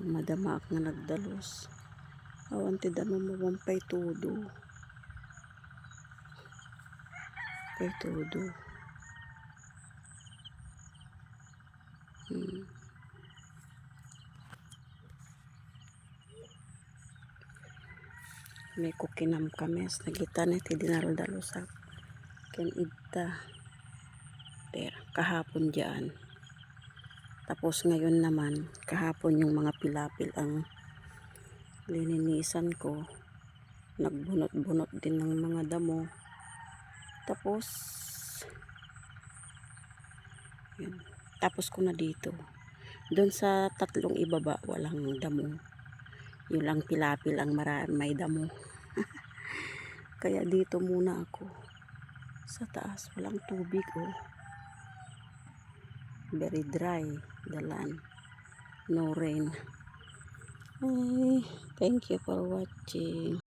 Madama nga nagdalos. Awan ti damo mo wampay todo. Pay todo. Hmm. May kukinam kames. Nagita na ti dinarol dalusak. Ken idta. Pero kahapon diyan. Tapos ngayon naman, kahapon yung mga pilapil ang lininisan ko. Nagbunot-bunot din ng mga damo. Tapos, yun. Tapos ko na dito. Doon sa tatlong ibaba, walang damo. Yung lang pilapil ang mara may damo. Kaya dito muna ako. Sa taas, walang tubig oh. Very dry, dalan. No rain. Ay, thank you for watching.